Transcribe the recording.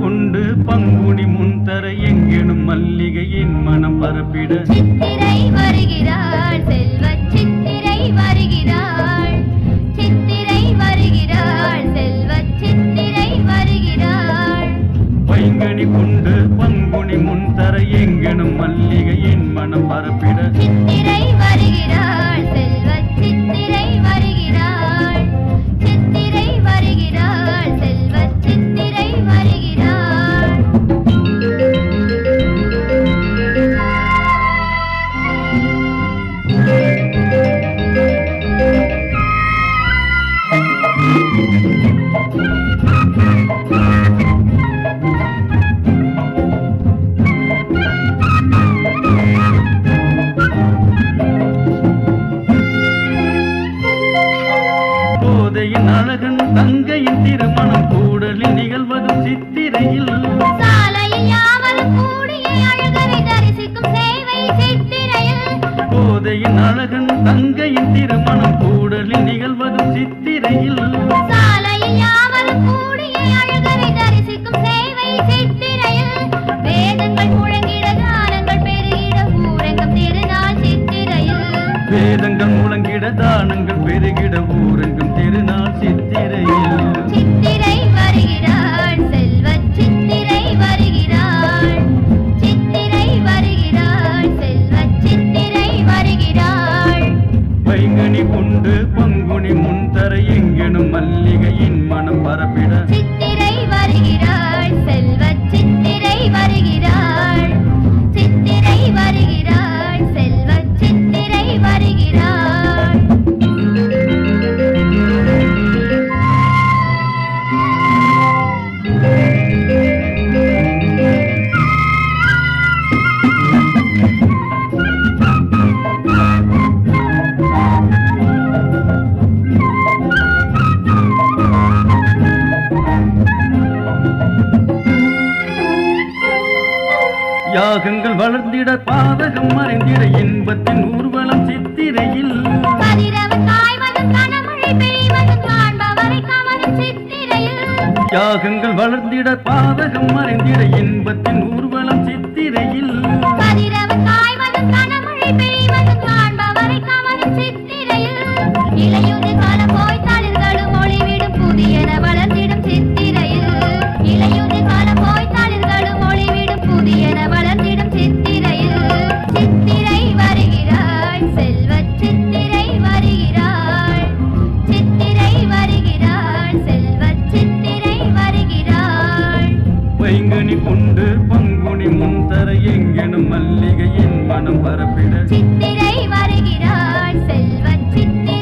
கொண்டு பங்குனி முன்தர எங்கெனும் மல்லிகையின் மனம் பரப்பிட. சித்திரை வருகிறாள் செல்வ சித்திரை வருகிறாள். சித்திரை வருகிறாள் செல்வ சித்திரை வருகிறாள். வைங்கனி கொண்டு பங்குனி முன்தர எங்கெனும் மல்லிகையின் மனம் பரப்பிட. கோதையின் அழகன் தங்கையின் திருமணம் கூடலில் நிகழ்வதும் சித்திரையில். கோதையின் அழகன் தங்கையின் திருமணம் கூடலில் நிகழ்வதும் சித்திரையில். வேதங்கள் முழங்கிட தானங்கள் மணி முன் முன்தர எங்கெனும் மல்லிகையின் மனம் பரப்பிட. யாகங்கள் வளர்ந்திட பாதகம் மறைந்திட இன்பத்தின் ஊர்வலம் சித்திரையில். யாகங்கள் வளர்ந்திட பாதகம் மறைந்திட இன்பத்தின் ஊர்வலம் சித்திரையில். பைங்கனி குண்டு பங்குனி முன்தர எங்கெனும் மல்லிகையின் மனம் பரப்பிட. சித்திரை வருகிறான் செல்வ சித்திரை.